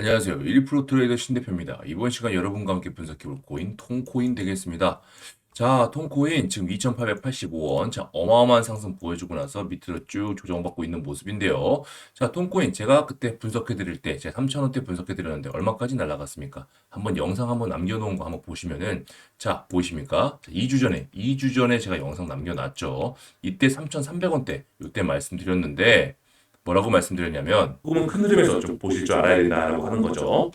안녕하세요. 1프로 트레이더 신대표입니다. 이번 시간 여러분과 함께 분석해볼 코인, 통코인 되겠습니다. 자, 통코인 지금 2,885원. 자, 어마어마한 상승 보여주고 나서 밑으로 쭉 조정받고 있는 모습인데요. 자, 통코인 제가 그때 분석해드릴 때, 제가 3,000원대 분석해드렸는데 얼마까지 날아갔습니까? 한번 영상 한번 남겨놓은 거 한번 보시면은, 자, 보이십니까? 자, 2주 전에, 2주 전에 제가 영상 남겨놨죠. 이때 3,300원대, 이때 말씀드렸는데, 뭐라고 말씀드렸냐면, 조금은 큰 흐름에서 좀 보실 줄 알아야 된다라고 하는 거죠.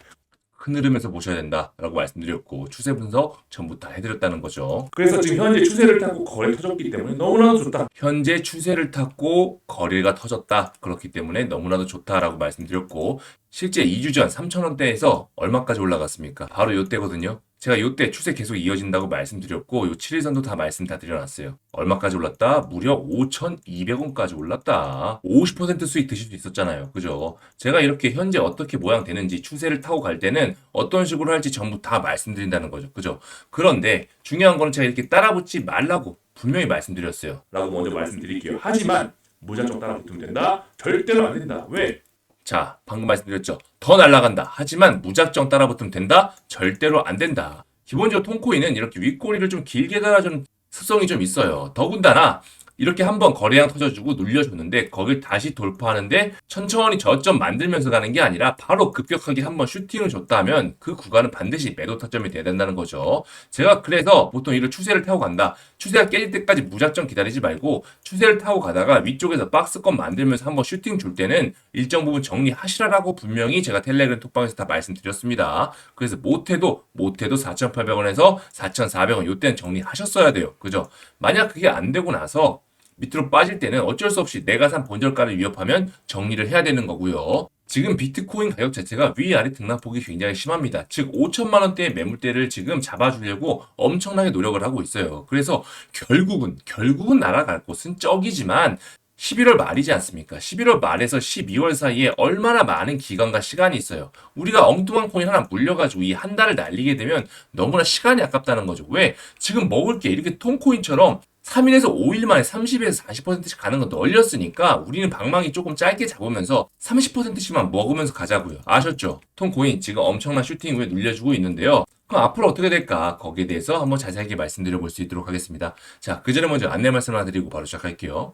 큰 흐름에서 보셔야 된다라고 말씀드렸고 추세 분석 전부 다 해드렸다는 거죠. 그래서 지금 현재 추세를 타고 거래 터졌기 때문에 너무나도 좋다. 현재 추세를 탔고 거래가 터졌다. 그렇기 때문에 너무나도 좋다라고 말씀드렸고 실제 2주 전 3,000원대에서 얼마까지 올라갔습니까? 바로 이때거든요. 제가 이때 추세 계속 이어진다고 말씀드렸고 요 7일선도 다 말씀 다 드려놨어요. 얼마까지 올랐다? 무려 5,200원까지 올랐다. 50% 수익 드실 수 있었잖아요. 그죠? 제가 이렇게 현재 어떻게 모양 되는지 추세를 타고 갈 때는 어떤 식으로 할지 전부 다 말씀드린다는 거죠. 그죠? 그런데 중요한 거는 제가 이렇게 따라붙지 말라고 분명히 말씀드렸어요. 라고 먼저 말씀드릴게요. 하지만 무작정 따라 붙으면 된다? 절대로 안 된다. 왜? 자, 방금 말씀드렸죠. 더 날아간다. 하지만 무작정 따라붙으면 된다? 절대로 안 된다. 기본적으로 통코인은 이렇게 윗꼬리를 좀 길게 달아주는 습성이 좀 있어요. 더군다나 이렇게 한번 거래량 터져주고 눌려줬는데 거길 다시 돌파하는데 천천히 저점 만들면서 가는 게 아니라 바로 급격하게 한번 슈팅을 줬다 하면 그 구간은 반드시 매도 타점이 돼야 된다는 거죠. 제가 그래서 보통 이를 추세를 타고 간다. 추세가 깨질 때까지 무작정 기다리지 말고 추세를 타고 가다가 위쪽에서 박스권 만들면서 한번 슈팅 줄 때는 일정 부분 정리하시라라고 분명히 제가 텔레그램 톡방에서 다 말씀드렸습니다. 그래서 못해도 못해도 4,800원에서 4,400원 요때는 정리하셨어야 돼요. 그죠? 만약 그게 안 되고 나서 밑으로 빠질 때는 어쩔 수 없이 내가 산 본절가를 위협하면 정리를 해야 되는 거고요. 지금 비트코인 가격 자체가 위아래 등락폭이 굉장히 심합니다. 즉 5천만 원대의 매물대를 지금 잡아주려고 엄청나게 노력을 하고 있어요. 그래서 결국은 결국은 날아갈 곳은 적이지만 11월 말이지 않습니까? 11월 말에서 12월 사이에 얼마나 많은 기간과 시간이 있어요. 우리가 엉뚱한 코인 하나 물려가지고 이 한 달을 날리게 되면 너무나 시간이 아깝다는 거죠. 왜? 지금 먹을 게 이렇게 통코인처럼 3일에서 5일 만에 30에서 40%씩 가는 거 널렸으니까 우리는 방망이 조금 짧게 잡으면서 30%씩만 먹으면서 가자고요. 아셨죠? 통코인 지금 엄청난 슈팅 후에 눌려주고 있는데요. 그럼 앞으로 어떻게 될까? 거기에 대해서 한번 자세하게 말씀드려 볼 수 있도록 하겠습니다. 자, 그 전에 먼저 안내 말씀 하나 드리고 바로 시작할게요.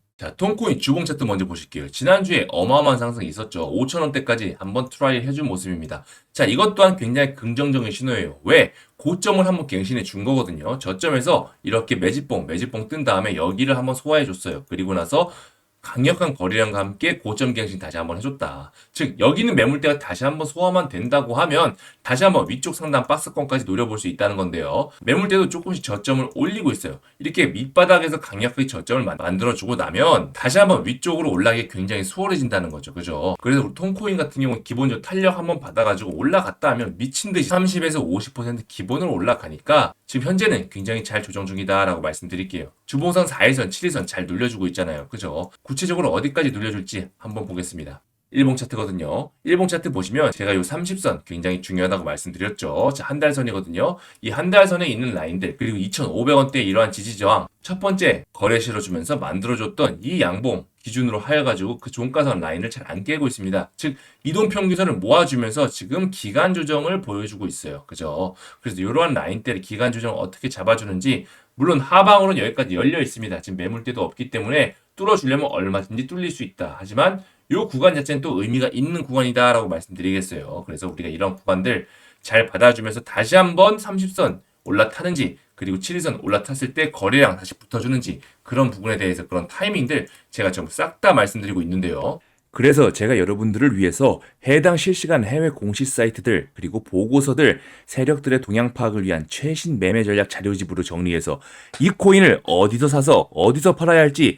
자, 톤코인 주봉 차트 먼저 보실게요. 지난주에 어마어마한 상승이 있었죠. 5천원대까지 한번 트라이 해준 모습입니다. 자, 이것 또한 굉장히 긍정적인 신호예요. 왜? 고점을 한번 갱신해 준 거거든요. 저점에서 이렇게 매집봉, 매집봉 뜬 다음에 여기를 한번 소화해 줬어요. 그리고 나서 강력한 거래량과 함께 고점 갱신 다시 한번 해줬다. 즉 여기는 매물대가 다시 한번 소화만 된다고 하면 다시 한번 위쪽 상단 박스권까지 노려볼 수 있다는 건데요. 매물대도 조금씩 저점을 올리고 있어요. 이렇게 밑바닥에서 강력하게 저점을 만- 만들어주고 나면 다시 한번 위쪽으로 올라가기 굉장히 수월해진다는 거죠. 그죠? 그래서 우리 통코인 같은 경우는 기본적으로 탄력 한번 받아가지고 올라갔다 하면 미친 듯이 30에서 50% 기본으로 올라가니까 지금 현재는 굉장히 잘 조정 중이다라고 말씀드릴게요. 주봉선 4일선, 7일선 잘 눌려주고 있잖아요. 그죠? 구체적으로 어디까지 눌려줄지 한번 보겠습니다. 일봉 차트거든요. 일봉 차트 보시면 제가 요 30선 굉장히 중요하다고 말씀드렸죠. 자, 한 달 선이거든요. 이 한 달 선에 있는 라인들 그리고 2,500원대 이러한 지지 저항 첫 번째 거래 실어주면서 만들어줬던 이 양봉 기준으로 하여가지고 그 종가선 라인을 잘 안 깨고 있습니다. 즉 이동 평균선을 모아주면서 지금 기간 조정을 보여주고 있어요. 그죠? 그래서 이러한 라인대를 기간 조정을 어떻게 잡아주는지 물론 하방으로는 여기까지 열려 있습니다. 지금 매물대도 없기 때문에 뚫어주려면 얼마든지 뚫릴 수 있다. 하지만 이 구간 자체는 또 의미가 있는 구간이다라고 말씀드리겠어요. 그래서 우리가 이런 구간들 잘 받아주면서 다시 한번 30선 올라타는지 그리고 7일선 올라탔을 때 거래량 다시 붙어주는지 그런 부분에 대해서 그런 타이밍들 제가 좀 싹 다 말씀드리고 있는데요. 그래서 제가 여러분들을 위해서 해당 실시간 해외 공시 사이트들 그리고 보고서들 세력들의 동향 파악을 위한 최신 매매 전략 자료집으로 정리해서 이 코인을 어디서 사서 어디서 팔아야 할지